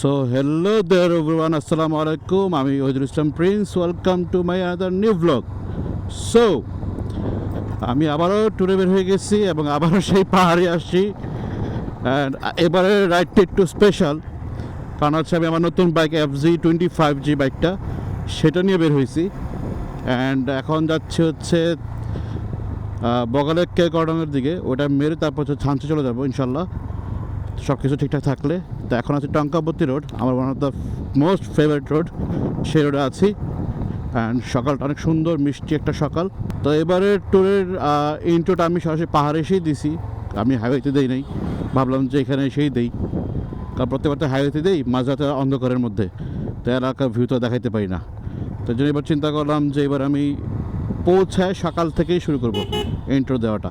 So hello দেয়ার everyone আসসালামু আলাইকুম আমি Ohidul Islam Prince welcome to my other new blog so আমি আবারও ট্যুরে বের হয়ে গেছি এবং আবারও সেই পাহাড়ে আসছি। এবারে রাইডটা একটু স্পেশাল কারণ হচ্ছে আমি আমার নতুন bike F G twenty five G বাইকটা সেটা নিয়ে বের হয়েছি। অ্যান্ড এখন যাচ্ছে হচ্ছে বগালের কে গর্ডনের দিকে। ওটা মেরে তারপর হচ্ছে ছাঞ্চে চলে যাব, ইনশাল্লাহ। সব কিছু ঠিকঠাক থাকলে, তো এখন আছে টঙ্কাবতী রোড, আমার one of the most favourite road সেই রোডে আছি। অ্যান্ড সকালটা অনেক সুন্দর, মিষ্টি একটা সকাল। তো এবারের ট্যুরের ইন্ট্রোটা আমি সরাসরি পাহাড়ে এসেই দিছি। আমি হাইওয়েতে দেই নাই। ভাবলাম যে এখানে এসেই দেই। কারণ প্রত্যেকবার তো হাইওয়েতে দেই মাঝরাতে অন্ধকারের মধ্যে। তো এলাকার ভিউ তো দেখাইতে পারি না। তো জন্য এবার চিন্তা করলাম যে এবার আমি পৌঁছায় সকাল থেকেই শুরু করব ইন্ট্রো দেওয়াটা।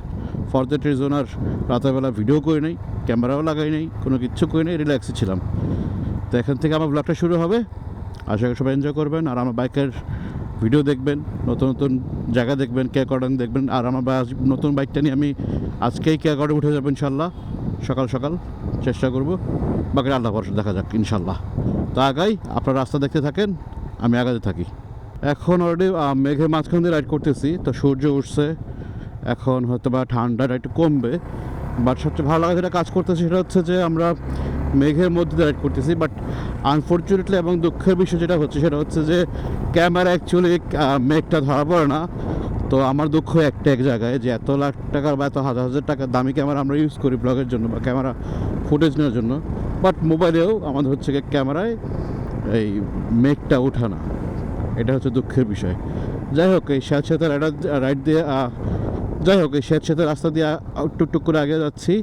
ফর দ্যাট রিজন আর রাতেরবেলা ভিডিও করে নেই ক্যামেরাও লাগাই নেই, কোনো কিচ্ছু করে নেই রিল্যাক্সে ছিলাম। তো এখান থেকে আমার ব্লগটা শুরু হবে। আশা করি সবাই এনজয় করবেন, আর আমার বাইকের ভিডিও দেখবেন, নতুন নতুন জায়গা দেখবেন, কে কর্ডন দেখবেন, আর আমার নতুন বাইকটা নিয়ে আমি আজকেই কে কর্ডে উঠে যাব ইনশাল্লাহ। সকাল সকাল চেষ্টা করব বাকি আল্লাহ ভরসা, দেখা যাক ইনশাল্লাহ। তো আগাই, আপনারা রাস্তা দেখতে থাকেন, আমি আগাতে থাকি। এখন অলরেডি মেঘের মাঝখান দিয়ে রাইড করতেছি, তো সূর্য উঠছে এখন হয়তো বা ঠান্ডাটা একটু কমবে বাট সবচেয়ে ভালো লাগা যেটা কাজ করতেছে সেটা হচ্ছে যে আমরা মেঘের মধ্যে রাইড করতেছি বাট আনফর্চুনেটলি এবং দুঃখের বিষয় যেটা হচ্ছে সেটা হচ্ছে যে ক্যামেরা অ্যাকচুয়ালি মেঘটা ধরা পড়ে না। তো আমার দুঃখ একটা এক জায়গায় যে এত লাখ টাকার বা এত হাজার হাজার টাকার দামি ক্যামেরা আমরা ইউজ করি ব্লগের জন্য বা ক্যামেরা ফুটেজ নেওয়ার জন্য বাট মোবাইলেও আমাদের হচ্ছে ক্যামেরায় এই মেঘটা ওঠা না। এটা হচ্ছে দুঃখের বিষয়। যাই হোক, এই স্যাঁতস্যাঁতে রাইড দিয়ে যাই হোক এই স্যাঁতস্যাঁতে রাস্তা দিয়ে আহ, টুকটুক করে আগে যাচ্ছি।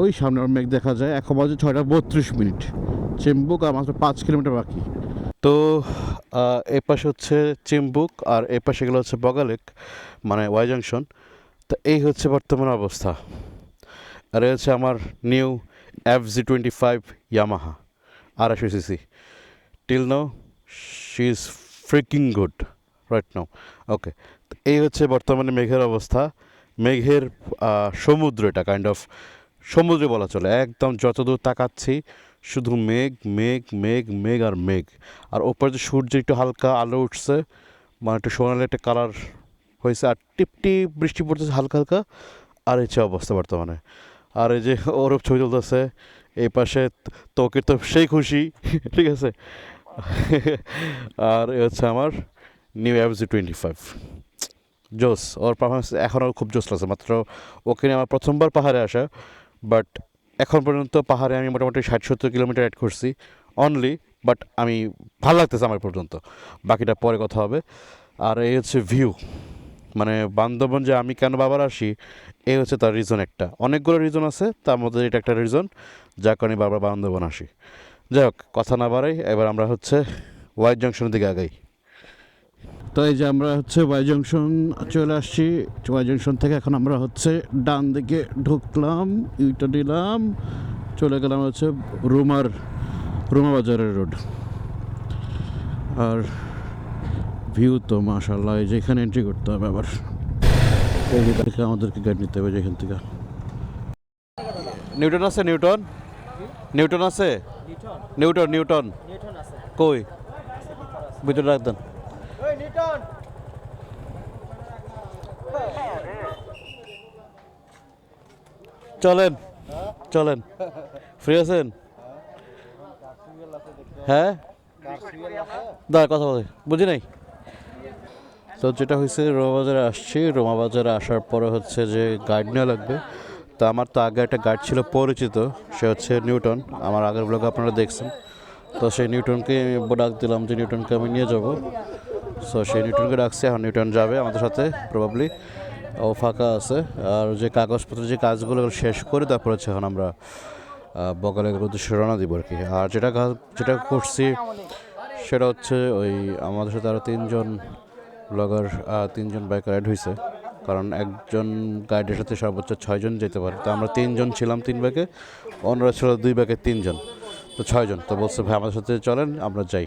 ওই সামনে মেঘ দেখা যায়। এখন বাজে ছয়টা বত্রিশ মিনিট। চেম্বুক আর মাত্র পাঁচ কিলোমিটার বাকি। তো এই পাশে হচ্ছে চেম্বুক আর এই পাশে গেলে হচ্ছে বগালেক মানে ওয়াই জাংশন। তো এই হচ্ছে বর্তমান অবস্থা। আর এই হচ্ছে আমার new F G twenty five Yamaha আড়াইশো CC till now she is freaking good right now okay এই হচ্ছে বর্তমানে মেঘের অবস্থা। মেঘের সমুদ্র এটা কাইন্ড অফ সমুদ্রে বলা চলে। একদম যতদূর তাকাচ্ছি, শুধু মেঘ মেঘ মেঘ মেঘ আর মেঘ। আর ওপরে যে সূর্য একটু হালকা আলো উঠছে মানে একটু সোনালি একটা কালার হয়েছে, আর টিপটি বৃষ্টি পড়তেছে হালকা হালকা, আর এই অবস্থা বর্তমানে। আর এই যে ওরব ছবি তুলতেছে, এই পাশে তোকে তো সেই খুশি, ঠিক আছে? আর হচ্ছে আমার নিউ এফজি টোয়েন্টি ফাইভ জোস, ওর পারফরমেন্স এখনও খুব জোস লাগছে। মাত্র ওকে নিয়ে আমার প্রথমবার পাহাড়ে আসা বাট এখন পর্যন্ত পাহাড়ে আমি মোটামুটি ষাট সত্তর কিলোমিটার অ্যাড করছি অনলি বাট আমি ভালো লাগতেছে আমার পর্যন্ত। বাকিটা পরে কথা হবে। আর এই হচ্ছে ভিউ মানে বান্দরবন যে আমি কেন বাবার আসি, এই হচ্ছে তার রিজন একটা। অনেকগুলো রিজন আছে, তার মধ্যে এটা একটা রিজন যার কারণে বারবার বান্দরবন আসি। যাই হোক, কথা না বাড়াই, এবার আমরা হচ্ছে ওয়াই জাংশনের দিকে আগাই। তো এই যে আমরা হচ্ছে ওয়াই জংশন চলে আসছি। ওয়াই জংশন থেকে এখন আমরা হচ্ছে ডান দিকে ঢুকলাম ইউটা নিলাম চলে গেলাম হচ্ছে রুমার রুমা বাজারের রোড। আর ভিউ তো মাশাল্লাহ এই যে এখানে এন্ট্রি করতে হবে আবার। আমাদেরকে গাইড নিতে হবে যেখান থেকে। নিউটন আছে নিউটন নিউটন আছে? নিউটন নিউটন কই? ভিতরে রাখতেন চলেন চলেন। ফ্রি আছেন? হ্যাঁ? দাঁড়া, কথা বলে। বুঝি নাই? তো যেটা হয়েছে রোমা বাজারে আসছি। রোমা বাজারে আসার পরে হচ্ছে যে গাইড নেওয়া লাগবে। তো আমার তো আগে একটা গাইড ছিল পরিচিত, সে হচ্ছে নিউটন। আমার আগের ব্লগে আপনারা দেখছেন। তো সেই নিউটনকে ডাক দিলাম যে নিউটনকে আমি নিয়ে যাব। সো সেই নিউটনকে ডাকছি, এখন নিউটন যাবে আমাদের সাথে প্রবাবলি ও ফাঁকা আছে। আর যে কাগজপত্র যে কাজগুলো শেষ করে তারপর হচ্ছে এখন আমরা আহ, বগালের উদ্দেশ্যে রওনা দিব আর কি। আর যেটা যেটা করছি সেটা হচ্ছে ওই আমাদের সাথে আরও তিনজন ব্লগার তিনজন বাইকার অ্যাড হয়েছে কারণ একজন গাইডের সাথে সর্বোচ্চ ছয়জন যেতে পারে। তো আমরা তিনজন ছিলাম তিন ব্যাগে অন্যরা ছিল দুই ব্যাগে তিনজন। তো ছয়জন। তো বলছে ভাই আমাদের সাথে চলেন আমরা যাই।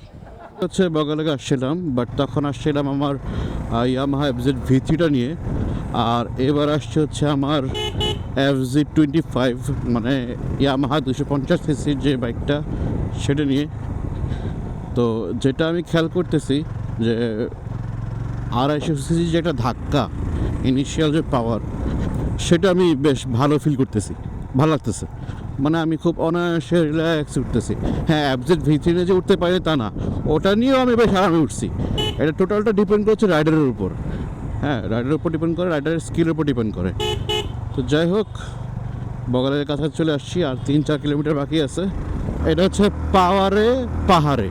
হচ্ছে বগালেগে আসছিলাম বাট তখন আসছিলাম আমার ইয়ামাহা এফজেড ভি নিয়ে। আর এবার আসছে হচ্ছে আমার এফ জি টোয়েন্টি ফাইভ মানে ইয়ামাহা দুশো পঞ্চাশ সিসির যে বাইকটা সেটা নিয়ে। তো যেটা আমি খেয়াল করতেছি যে আড়াইশো সিসি যে একটা ধাক্কা ইনিশিয়াল যে পাওয়ার সেটা আমি বেশ ভালো ফিল করতেছি, ভালো লাগতেছে। মানে আমি খুব অনায়াসে রিল্যাক্স উঠতেছি। হ্যাঁ অ্যাবজেট ভিতরে যে উঠতে পারে তা না, ওটা নিয়েও আমি বেশ আরামে উঠছি। এটা টোটালটা ডিপেন্ড করছে রাইডারের উপর। হ্যাঁ রাইডারের উপর ডিপেন্ড করে রাইডারের স্কিলের উপর ডিপেন্ড করে। তো যাই হোক, বগলের কাছে চলে আসছি, আর তিন চার কিলোমিটার বাকি আছে। এটা হচ্ছে পাওয়ারে পাহাড়ে।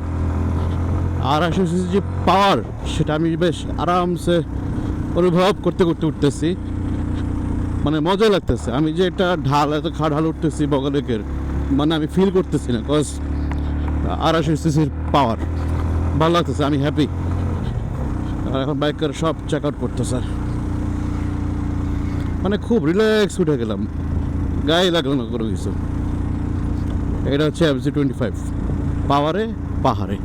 আর সিসি যে পাওয়ার, সেটা আমি বেশ আরামসে অনুভব করতে করতে উঠতেছি। মানে মজা লাগতেছে। আমি যে একটা ঢাল, এত খা ঢাল উঠতেছি বগলেকের মানে আমি ফিল করতেছি না কজ আড়াইশো সিসির পাওয়ার। ভালো লাগতেছে, আমি হ্যাপি আর এখন বাইকের সব চেক আউট করতেছে মানে খুব রিল্যাক্স উঠে গেলাম। গায়ে লাগল না কোনো কিছু। এটা হচ্ছে এফজি টোয়েন্টি ফাইভ পাওয়ারে পাহাড়ে।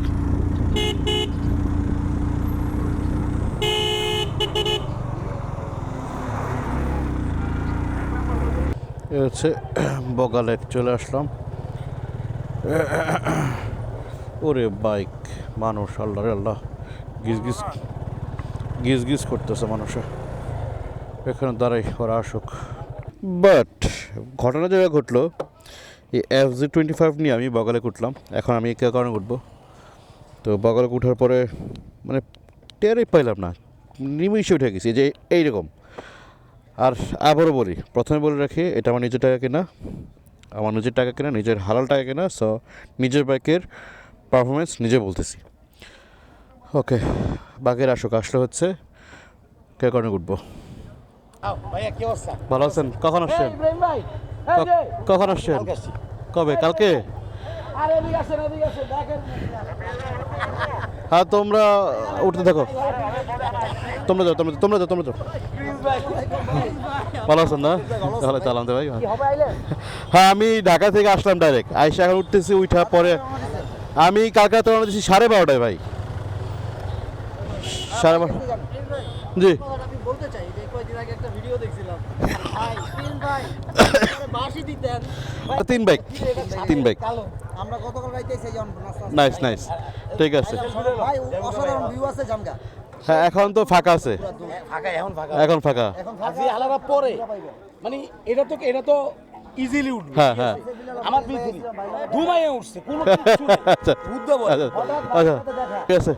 হচ্ছে বগালে চলে আসলাম। ওরে বাইক, মানুষ, আল্লাহ আল্লাহ। গিজ গিজ। গিজ গিজ করতেছে মানুষে। এখানে দাঁড়াই, ওরা আসুক। বাট ঘটনা যেটা ঘটলো, এই এফ জি টোয়েন্টি ফাইভ নিয়ে আমি বগালে উঠলাম। এখন আমি কে কারণে উঠবো? তো বগালে উঠার পরে মানে টেরই পাইলাম না। নিমিষে উঠে গেছি যে এইরকম। আর আবারও বলি, প্রথমে বলে রাখি, এটা আমার নিজের টাকা কেনা, আমার নিজের টাকা কেনা, নিজের হালাল টাকা কেনা সো নিজের বাইকের পারফরমেন্স নিজে বলতেছি। ওকে বাঘের আসুক আসলে হচ্ছে কে কারণে উঠবো? ভালো আছেন? কখন আসছেন? কখন আসছেন? কবে? কালকে? হ্যাঁ তোমরা উঠতে থাকো। তোমরা যাও তোমরা তোমরা যাও তোমরা যাও। ভালো আছেন না? তাহলে চালাম তো ভাই। হ্যাঁ আমি ঢাকা থেকে আসলাম ডাইরেক্ট আইসা এখন উঠতেছি উঠা পরে আমি রওনা দিচ্ছি সাড়ে বারোটায় ভাই। সাড়ে বারো জি। বলতে চাই যে কয়েকদিন আগে একটা ভিডিও দেখছিলাম। তিন ভাই বাসি দিতেন। ভাই, তিন বাইক তিন বাইক আমরা গতকাল নাইস নাইস ঠিক আছে। ভাই অসাধারণ ভিউ আছে জামগা হ্যাঁ এখন তো ফাঁকা আছে। এখন ফাঁকা। এখন ফাঁকা। এখন ফাঁকা আলাদা পরে। মানে এটা তো এটা তো ইজিলি উঠবে। হ্যাঁ হ্যাঁ। আমার বিক্রি ঘুমাইয়ে উঠছে কোনো নেই। আচ্ছা বুদ্ধ বল আচ্ছা আচ্ছা।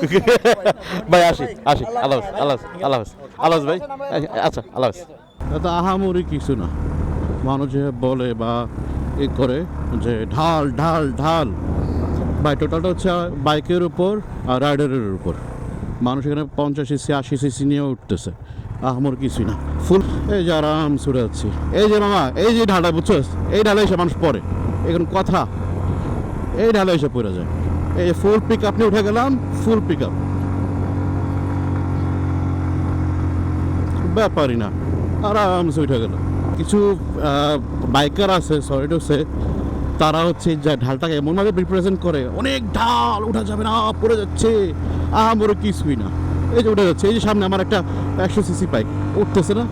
ঠিক আছে। ভাই আসি আসি। আল্লাহ আল্লাহ আল্লাহ আল্লাহ ভাই। আচ্ছা আল্লাহ। এটা আহামরি কিছু না। মানুষ যে বলে বা এ করে যে ঢাল ঢাল ঢাল। ভাই টোটালটা হচ্ছে বাইকের উপর আর রাইডারের উপর। মানুষ এখানে পঞ্চাশ সিসি আশি সিসি নিয়ে উঠতেছে। আহামর কিছুই না। ফুল, এই যে আরাম ছুটে যাচ্ছি। এই যে মামা, এই যে ঢালটা বুঝছ এই ঢালে এসে মানুষ পড়ে। এখন কথা, এই ঢালে এসে পড়ে যায়। এই ফুল পিক আপ নিয়ে উঠে গেলাম, ফুল পিক আপ ব্যাপারই না আরামসে উঠে গেল কিছু বাইকার আছে সরি সে তারা হচ্ছে যে ঢালটাকে এমনভাবে রিপ্রেজেন্ট করে, অনেক ঢাল উঠা যাবে না, পড়ে যাচ্ছে। আমার কিছুই না। এই যে উঠে যাচ্ছে এই যে সামনে আমার একটা একশো সিসি বাইক উঠতেছে না?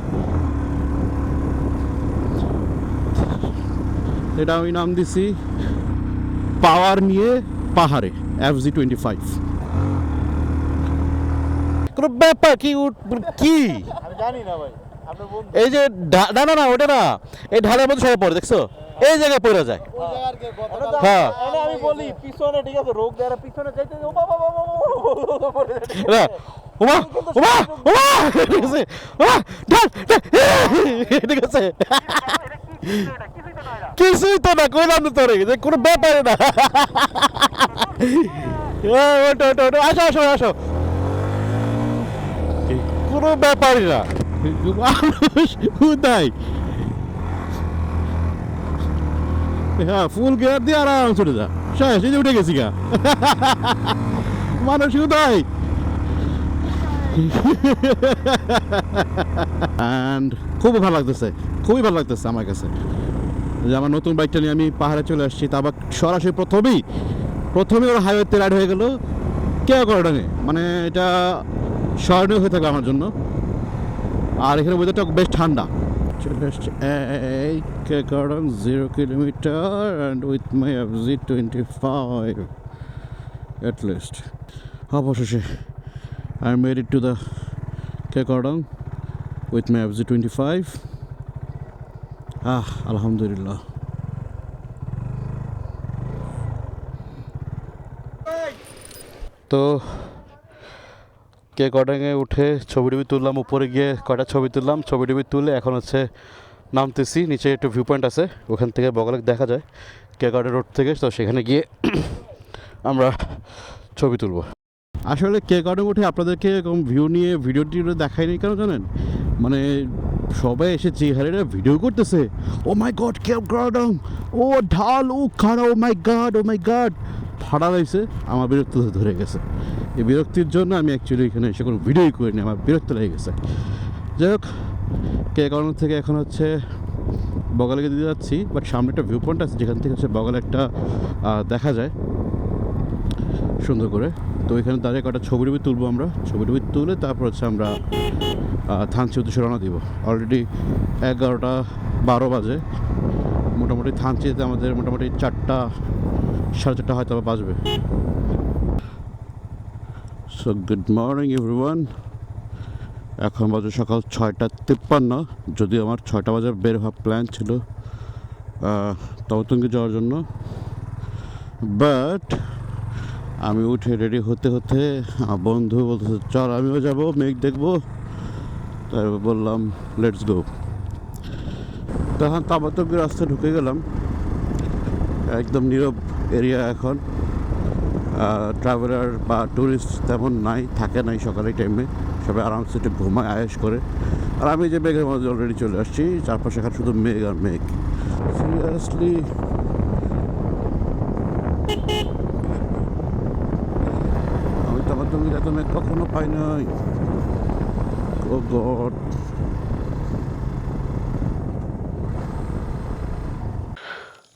এটা আমি নাম দিছি পাওয়ার নিয়ে পাহাড়ে এফ জি টোয়েন্টি ফাইভ। কোনো ব্যাপার কি কি? জানি না ভাই এই যে না না ওটা না। এই ঢালের মধ্যে সবাই পড়ে দেখছ? এই জায়গায় পড়ে যায় হ্যাঁ। এনে আমি বলি পিছনে ঠিক আছে রোগ দেয়ার পিছনে যাইতে ও বাবা বাবা বাবা উমা উমা উমা ঠিক আছে উমা ঢাল ঢাল, ঠিক আছে কিছুই তো না কইলাম তো তোরে যে কোনো ব্যাপারে না ওঠো ওঠো ওঠো আসো আসো আসো কোনো ব্যাপারই না মানুষ হ্যাঁ ফুল গিয়ার দিয়ে আরাম চলে যা। শেষ, এই যে উঠে গেছি গা। মানুষ উদাই অ্যান্ড খুব ভালো লাগতেছে, খুবই ভালো লাগতেছে আমার কাছে। যে আমার নতুন বাইকটা নিয়ে আমি পাহাড়ে চলে আসছি, তা আবার সরাসরি প্রথমেই প্রথমে ওর হাইওয়েতে রাইড হয়ে গেল। কে করে নেই মানে এটা স্মরণীয় হয়ে থাকে আমার জন্য। আর এখানে ওয়েদারটা বেশ ঠান্ডা। চলে আসছে এই Keokradong zero kilometre and with my F G twenty five at least অবশেষে I made it to the Keokradong with my F G twenty five ah আলহামদুলিল্লাহ তো কে কটাঙে উঠে ছবি টবি তুললাম, উপরে গিয়ে কটা ছবি তুললাম, ছবি টবি তুলে এখন হচ্ছে নামতেছি, নিচে একটু ভিউ পয়েন্ট আছে, ওখান থেকে বগলে দেখা যায়, কে কার্ডে রোড থেকে, তো সেখানে গিয়ে আমরা ছবি তুলব। আসলে কে কার্ডে উঠে আপনাদেরকে এরকম ভিউ নিয়ে ভিডিও টিডিও দেখায়নি কেন জানেন? মানে সবাই এসে যে হারে ভিডিও করতেছে ও মাই গড কে গার্ডং ও ঢাল, ও খাড়া ও মাই গাড ও মাই গাড ফাড়া রয়েছে আমার বিরক্ত ধরে গেছে। এই বিরক্তির জন্য আমি অ্যাকচুয়ালি এখানে এসে কোনো ভিডিওই করিনি, আমার বিরক্ত লেগে গেছে। যাই হোক, কে কারণ থেকে এখন হচ্ছে বগালে দিতে যাচ্ছি বাট সামনে একটা ভিউ পয়েন্ট আছে, যেখান থেকে হচ্ছে বগালে একটা দেখা যায়। সুন্দর করে। তো এখানে দাঁড়িয়ে কটা ছবি টবি তুলবো আমরা? ছবি টবি তুলে তারপর হচ্ছে আমরা থানচি উদ্দেশ্যে রওনা দিব। অলরেডি এগারোটা বারো বাজে। মোটামুটি থানচিতে আমাদের মোটামুটি চারটা সাড়ে চারটা হয়তো আবার বাজবে। সো গুড মর্নিং এভরিওয়ান এখন বাজে সকাল ছয়টা তিপ্পান্ন। যদি আমার ছয়টা বাজে বের হওয়ার প্ল্যান ছিল তবতঙ্গে যাওয়ার জন্য। বাট আমি উঠে রেডি হতে হতে, আমার বন্ধু বলতেছে, চল, আমিও যাব, মেঘ দেখব। তাই বললাম লেটস গো তখন তাবাতঙ্গের রাস্তা ঢুকে গেলাম। একদম নীরব এরিয়া এখন। ট্রাভেলার বা ট্যুরিস্ট তেমন নাই, থাকে নাই সকালের টাইমে সবাই আরামসে একটু ঘুমায়, আয়েস করে। আর আমি যে মেঘের মধ্যে অলরেডি চলে আসছি, চারপাশে এখানে শুধু মেঘ আর মেঘ। সিরিয়াসলি আমি তো তুমি এত মেঘ কখনো পাই নাই। ও গড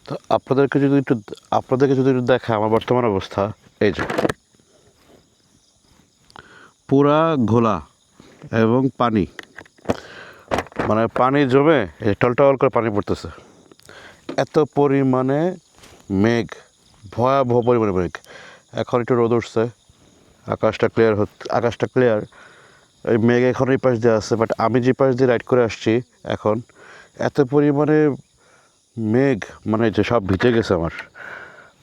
তো আপনাদেরকে যদি একটু আপনাদেরকে যদি একটু দেখা আমার বর্তমান অবস্থা, এই যে। পুরা ঘোলা এবং পানি। মানে পানি জমে টলটল করে পানি পড়তেছে। এত পরিমাণে মেঘ, ভয়াবহ পরিমাণে মেঘ। এখন একটু রোদ উঠছে, আকাশটা ক্লিয়ার আকাশটা ক্লিয়ার এই মেঘ এখন এই পাশ দিয়ে আসছে বাট আমি যে পাশ দিয়ে রাইড করে আসছি এখন, এত পরিমাণে মেঘ মানে যে সব ভিজে গেছে আমার,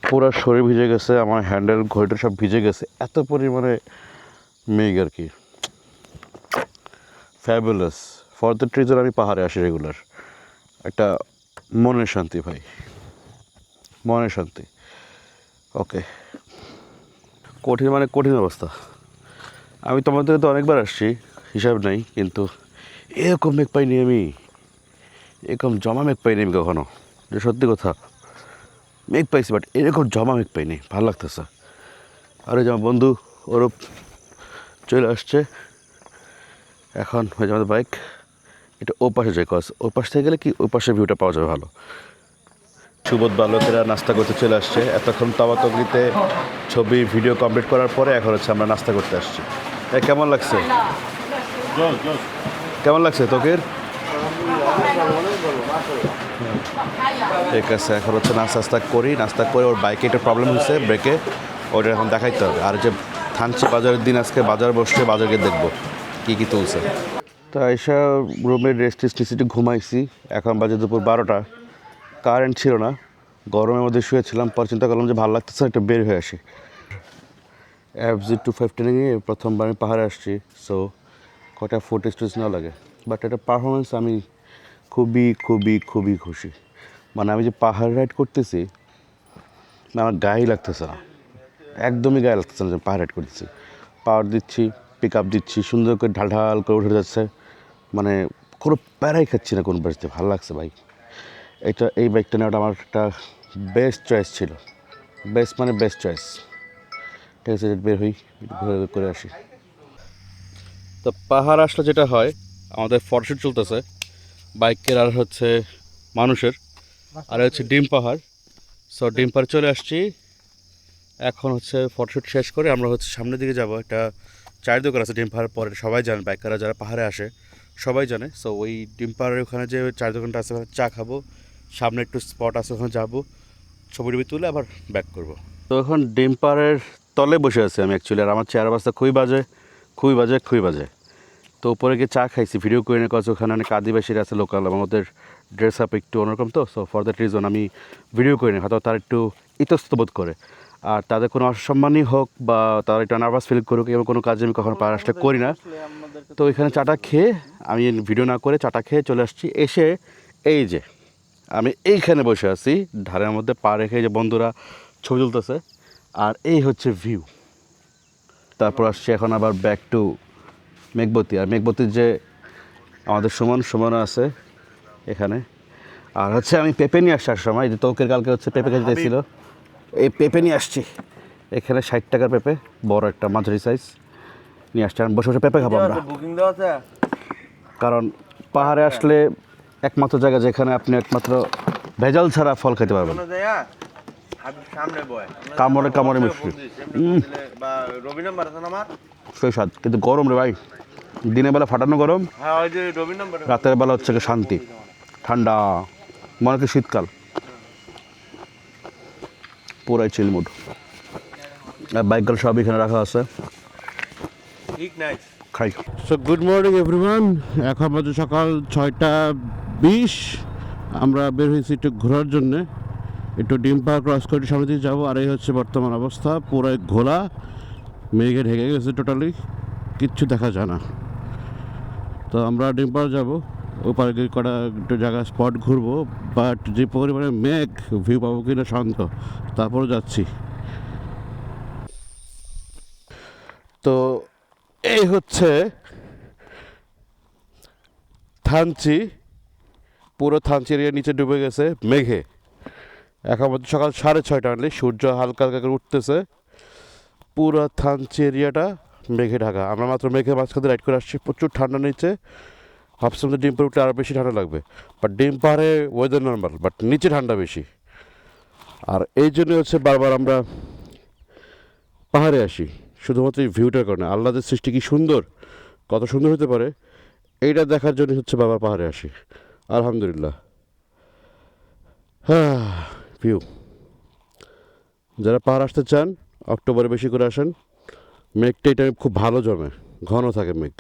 পুরো শরীর ভিজে গেছে, আমার হ্যান্ডেল ঘড়িটা সব ভিজে গেছে, এত পরিমাণে মেঘ আর কি। ফ্যাবুলাস ফর দ্য ট্রিজন আমি পাহাড়ে আসি রেগুলার একটা মনের শান্তি ভাই। মনের শান্তি। ওকে কঠিন মানে কঠিন অবস্থা। আমি তোমাদের তো অনেকবার আসছি, হিসাব নাই, কিন্তু এরকম মেঘ পাইনি আমি। এরকম জমা মেঘ পাইনি আমি কখনো। যে সত্যি কথা মেঘ পাইছি বাট এরকম জমা মেঘ পাইনি ভালো লাগতেছে আর ওই যে আমার বন্ধু ওরূপ চলে আসছে এখন হয়ে যাবে আমাদের বাইক এটা ও পাশে যায় কজ ও পাশ থেকে গেলে কি ওই পাশের ভিউটা পাওয়া যাবে ভালো সুবোধ বালকেরা নাস্তা করতে চলে আসছে এতক্ষণ তাবাতগিতে ছবি ভিডিও কমপ্লিট করার পরে এখন হচ্ছে আমরা নাস্তা করতে আসছি কেমন লাগছে কেমন লাগছে তোকের ঠিক আছে, এখন হচ্ছে নাস্তা নাস্তা করি। নাস্তা করে ওর বাইকে একটা প্রবলেম হয়েছে ব্রেকে ওটা এখন দেখাইতে হবে। আর যে থানচি বাজারের দিন আজকে, বাজার বসছে, বাজারকে দেখব কী কী তুলছে। তো এসা রুমের রেস্ট টেস্ট ঘুমাইছি। এখন বাজে দুপুর বারোটা। কারেন্ট ছিল না। গরমের মধ্যে শুয়েছিলাম। পর চিন্তা করলাম যে ভালো লাগতেছে একটু বের হয়ে আসি। এফজি টু ফাইভ টেনে প্রথমবার আমি পাহাড়ে আসছি সো কটা ফুটেজ টুজ না লাগে। বাট এটা পারফরমেন্স আমি খুবই খুবই খুবই খুশি। মানে আমি যে পাহাড় রাইড করতেছি আমার গায়ে লাগতেছে না। একদমই গায়ে লাগতেছে না পাহাড় রাইড করতেছি। পাওয়ার দিচ্ছি পিক আপ দিচ্ছি, সুন্দর করে ঢাল ঢাল করে উঠে যাচ্ছে। মানে কোনো প্যারাই খাচ্ছি না কোন বাড়িতে, ভালো লাগছে ভাই। এটা, এই বাইকটা নেওয়াটা আমার একটা বেস্ট চয়েস ছিল। বেস্ট মানে বেস্ট চয়েস ঠিক আছে বের হই, ঘুরে করে আসি। তো পাহাড় আসলে যেটা হয়, আমাদের ফটোশ্যুট চলতেছে। বাইকের আর হচ্ছে মানুষের। আর হচ্ছে ডিম পাহাড়। সো ডিম পাহাড় চলে আসছি। এখন হচ্ছে ফটোশ্যুট শেষ করে আমরা হচ্ছে সামনের দিকে যাব। একটা চায়ের দোকান আছে ডিম পাহাড় পরে সবাই জানে বাইকাররা যারা পাহাড়ে আসে সবাই জানে। সো ওই ডিম পাহাড়ের ওখানে যে চার দোকানটা আছে ওখানে চা খাব। সামনে একটু স্পট আছে ওখানে যাব। ছবি টবি তুলে আবার ব্যাক করব। তো এখন ডিম পাহাড়ের তলে বসে আছি আমি অ্যাকচুয়ালি আর আমার চেয়ার অবস্থা খুবই বাজে খুবই বাজে খুবই বাজে। তো উপরে গিয়ে চা খাইছি ভিডিও করে নিয়ে কাজ ওখানে অনেক আদিবাসীরা আছে লোকাল এবং ওদের ড্রেস আপ একটু অন্যরকম তো সো ফর দ্যাট রিজন আমি ভিডিও করে নিই, হয়তো তার একটু ইতস্ত বোধ করে। আর তাদের কোনো অসম্মানই হোক বা তারা একটু নার্ভাস ফিল করুক এবং কোনো কাজ আমি কখনো আসলে করি না। তো ওইখানে চাটা খেয়ে আমি ভিডিও না করে চাটা খেয়ে চলে আসছি, এসে এই যে, আমি এইখানে বসে আছি, ধারের মধ্যে পা রেখে যে বন্ধুরা ছবি তুলতেছে, আর এই হচ্ছে ভিউ তারপর আসছি এখন আবার ব্যাক টু মেঘবতী আর মেঘবতীর যে আমাদের সমান সমান আছে এখানে আর হচ্ছে আমি পেঁপে নিয়ে আসার সময় যে তোকের কালকে হচ্ছে পেঁপে খেতে দিয়েছিল এই পেঁপে নিয়ে আসছি এখানে ষাট টাকার পেঁপে বড় একটা মাঝারি সাইজ নিয়ে আসছি আর বসে বসে পেঁপে খাব আমরা কারণ পাহাড়ে আসলে একমাত্র জায়গা যেখানে আপনি একমাত্র ভেজাল ছাড়া ফল খেতে পারবেন কামড়ে কামড়ে মিষ্টি সেই স্বাদ কিন্তু গরম রে ভাই দিনের বেলা ফাটানো গরম হ্যাঁ ওই যে রবি নাম্বার রাতের বেলা হচ্ছে শান্তি ঠান্ডা মনে হচ্ছে শীতকাল। পুরাই চিলমুড আর বাইকগুলো সব এখানে রাখা আছে। ঠিক খাই। সো গুড মর্নিং এভরিওয়ান এখন বাজে সকাল ছয়টা বিশ। আমরা বের হয়েছি একটু ঘোরার জন্যে। একটু ডিম পার ক্রস করে সামনে দিয়ে যাব। আর এই হচ্ছে বর্তমান অবস্থা। পুরাই ঘোলা। মেঘে ঢেকে গেছে টোটালি কিচ্ছু দেখা যায় না। তো আমরা ডিম পার যাব। ওপারে কটা একটু জায়গা স্পট ঘুরবো। বাট যে পরিমাণে মেঘ ভিউ পাবো কিনা শান্ত। তারপরে যাচ্ছি। তো এই হচ্ছে থানচি। পুরো থানচি এরিয়া নিচে ডুবে গেছে মেঘে। এখন মধ্যে সকাল সাড়ে ছয়টা আনলে সূর্য হালকা হালকা করে উঠতেছে। পুরো থানচি এরিয়াটা মেঘে ঢাকা। আমরা মাত্র মেঘে মাঝখানে রাইড করে আসছি। প্রচুর ঠান্ডা নিচে। ভাবছিলাম যে ডিম পাড়ে উঠলে আরও বেশি ঠান্ডা লাগবে। বাট ডিম পাহাড়ে ওয়েদার নর্মাল বাট নিচে ঠান্ডা বেশি। আর এই জন্য হচ্ছে বারবার আমরা পাহাড়ে আসি। শুধুমাত্র এই ভিউটার কারণে। আল্লাদের সৃষ্টি কি সুন্দর? কত সুন্দর হতে পারে? এইটা দেখার জন্য হচ্ছে বাবার পাহাড়ে আসি। আলহামদুলিল্লাহ। হ্যাঁ ভিউ যারা পাহাড় আসতে চান, অক্টোবরে বেশি করে আসেন। মেঘটা এটা খুব ভালো জমে, ঘন থাকে মেঘ।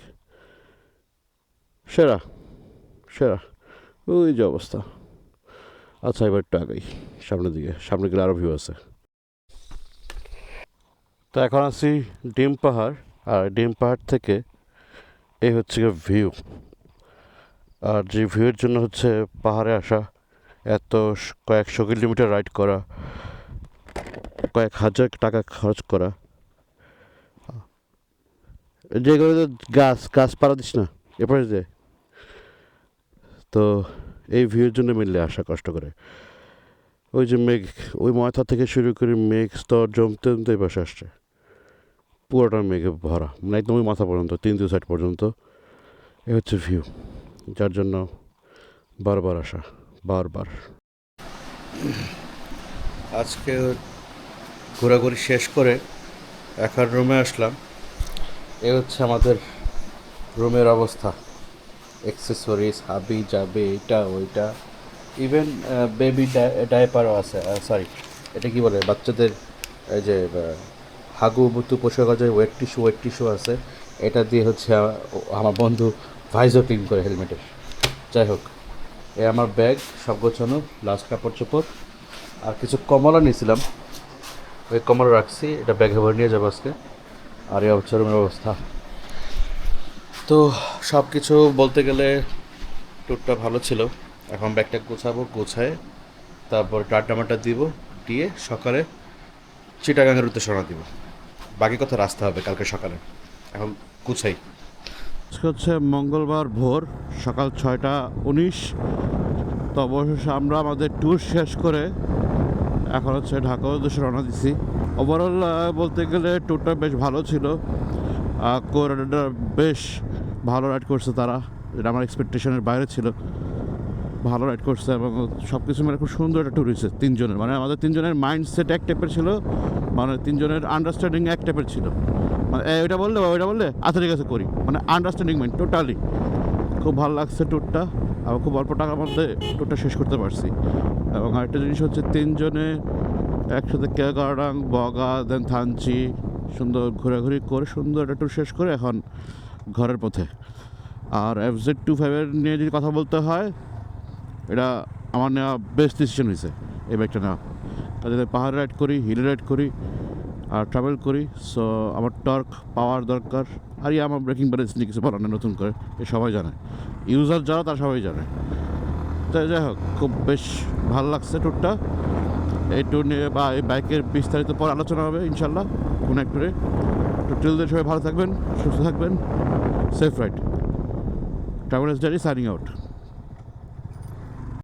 সেরা সেরা, ওই যে অবস্থা। আচ্ছা এবার একটু আগাই, সামনের দিকে, সামনে গেলে আরও ভিউ আছে। তো এখন আছি ডিম পাহাড়, আর ডিম পাহাড় থেকে এই হচ্ছে ভিউ আর যে ভিউয়ের জন্য হচ্ছে পাহাড়ে আসা, এত কয়েকশো কিলোমিটার রাইড করা, কয়েক হাজার টাকা খরচ করা যেগুলো তো গাছ গাছ পাড়া দিস না এরপরে যে তো এই ভিউর জন্য মিললে আসা কষ্ট করে। ওই যে মেঘ, ওই মাথা থেকে শুরু করে মেঘ, স্তর, জমতে জমতে এই পাশে আসছে। পুরোটা মেঘে ভরা মানে একদম ওই মাথা পর্যন্ত, তিন দু সাইড পর্যন্ত। এ হচ্ছে ভিউ যার জন্য বারবার আসা, বারবার। আজকে ঘোরাঘুরি শেষ করে এখন রুমে আসলাম। এ হচ্ছে আমাদের রুমের অবস্থা। এক্সেসরিজ হাবি যাবে এটা ওইটা। ইভেন বেবি ডাইপারও আছে সরি এটা কি বলে? বাচ্চাদের এই যে হাগু, বুতু পোশাক আছে ওয়েট টিস্যু ওয়েট টিস্যু আছে। এটা দিয়ে হচ্ছে আমার বন্ধু ভাইজও ক্লিন করে হেলমেটের। যাই হোক, এ আমার ব্যাগ, সব গোছানো লাস্ট কাপড় চোপড়। আর কিছু কমলা নিয়েছিলাম। ওই কমলা রাখছি, এটা ব্যাগে ভরে নিয়ে যাব আজকে। আর এই হচ্ছে রুমের অবস্থা। তো সব কিছু বলতে গেলে ট্যুরটা ভালো ছিল। এখন ব্যাগটা গোছাবো গোছায় তারপর টাটামাটা দিব দিয়ে সকালে চিটাগাঙের উদ্দেশ্যে রওনা দিব। বাকি কথা রাস্তা হবে কালকে সকালে। এখন গুছাই। আজকে হচ্ছে মঙ্গলবার ভোর সকাল ছয়টা উনিশ। তো অবশেষে আমরা আমাদের ট্যুর শেষ করে এখন হচ্ছে ঢাকা উদ্দেশ্যে রওনা দিছি। ওভারঅল বলতে গেলে ট্যুরটা বেশ ভালো ছিল। কোরাডা বেশ ভালো রাইড করছে তারা। যেটা আমার এক্সপেকটেশনের বাইরে ছিল। ভালো রাইড করছে এবং সব কিছু মানে খুব সুন্দর একটা ট্যুর হয়েছে তিনজনের। মানে আমাদের তিনজনের মাইন্ডসেট এক টাইপের ছিল মানে তিনজনের আন্ডারস্ট্যান্ডিং এক টাইপের ছিল। মানে ওইটা বললে ওইটা বললে? আচ্ছা ঠিক আছে, করি। মানে আন্ডারস্ট্যান্ডিং মাইন্ড টোটালি খুব ভালো লাগছে ট্যুরটা এবং খুব অল্প টাকার মধ্যে ট্যুরটা শেষ করতে পারছি। এবং আরেকটা জিনিস হচ্ছে তিনজনে একসাথে কেগারাং বগা, দেন থানচি, সুন্দর ঘোরাঘুরি করে সুন্দর একটা শেষ করে এখন ঘরের পথে। আর এফ জেড টু ফাইভের নিয়ে যদি কথা বলতে হয়, এটা আমার নেওয়া বেস্ট ডিসিশন হয়েছে, এই বাইকটা নেওয়া। কাজে পাহাড় রাইড করি হিল রাইড করি, আর ট্রাভেল করি সো আমার টর্ক পাওয়ার দরকার। আর আমার ব্রেকিং ব্যালেন্স নিয়ে কিছু বলার নেই, নতুন করে। এ সবাই জানে। ইউজার যারা, তারা সবাই জানে। তাই যাই হোক, খুব বেশ ভালো লাগছে ট্যুরটা এই ট্যুর নিয়ে বা এই বাইকের বিস্তারিত পর আলোচনা হবে ইনশাল্লাহ কোনো এক ট্যুরে তো টিলদের সবাই ভালো থাকবেন, সুস্থ থাকবেন safe ride Travellers Diary signing out